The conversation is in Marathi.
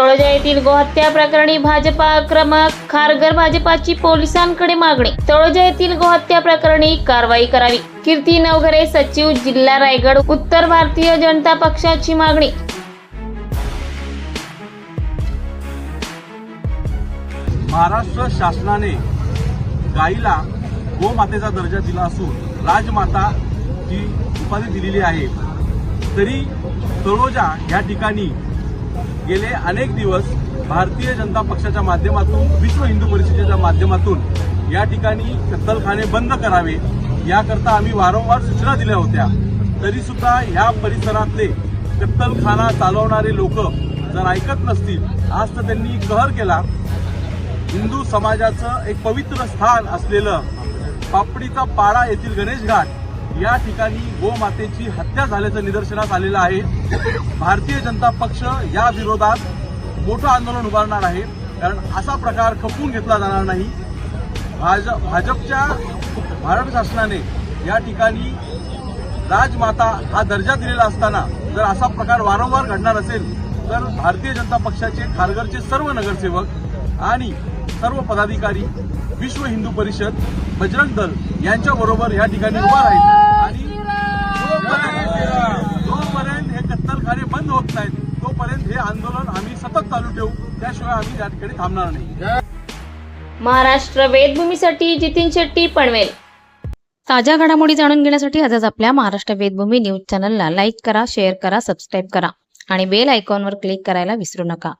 तळोजा येथील गोहत्या प्रकरणी भाजपा आक्रमक खारघर भाजपाची पोलिसांकडे मागणी. तळोजा येथील गोहत्या प्रकरणी कारवाई करावी. कीर्ती नवघरे सचिव जिल्हा रायगड उत्तर भारतीय जनता पक्षाची मागणी. महाराष्ट्र शासनाने गाईला गोमातेचा दर्जा दिला असून राजमाता ही उपाधी दिलेली आहे. तरी तळोजा या ठिकाणी गेले अनेक दिवस भारतीय जनता पक्षाच्या माध्यमातून विश्व हिंदू परिषदेच्या माध्यमातून या ठिकाणी कत्तलखाने बंद करावे याकरता आम्ही वारंवार सूचना दिल्या होत्या. तरी सुद्धा ह्या परिसरातले कत्तलखाना चालवणारे लोक जर ऐकत नसतील आज तर त्यांनी कहर केला. हिंदू समाजाचं एक पवित्र स्थान असलेलं पापडीचा पाडा येथील गणेश घाट या ठिकाणी गोमातेची हत्या झाल्याचं निदर्शनास आलेलं आहे. भारतीय जनता पक्ष या विरोधात मोठं आंदोलन उभारणार आहे. कारण असा प्रकार खपवून घेतला जाणार नाही. भाजप भाजपच्या भारत शासनाने या ठिकाणी राजमाता हा दर्जा दिलेला असताना जर असा प्रकार वारंवार घडणार असेल तर भारतीय जनता पक्षाचे खारघरचे सर्व नगरसेवक आणि सर्व पदाधिकारी विश्व हिंदू परिषद बजरंग दल यांच्याबरोबर या ठिकाणी उभा राहील. आंदोलन आम्ही सतत चालू ठेवू त्याशिवाय आम्ही या ठिकाणी थांबणार नाही. महाराष्ट्र वेदभूमीसाठी जितीन शेट्टी पनवेल. ताज्या घडामोडी जाणून घेण्यासाठी आजच आपल्या महाराष्ट्र वेदभूमी न्यूज चॅनलला लाईक करा शेअर करा सबस्क्राईब करा आणि बेल आयकॉनवर क्लिक करायला विसरू नका.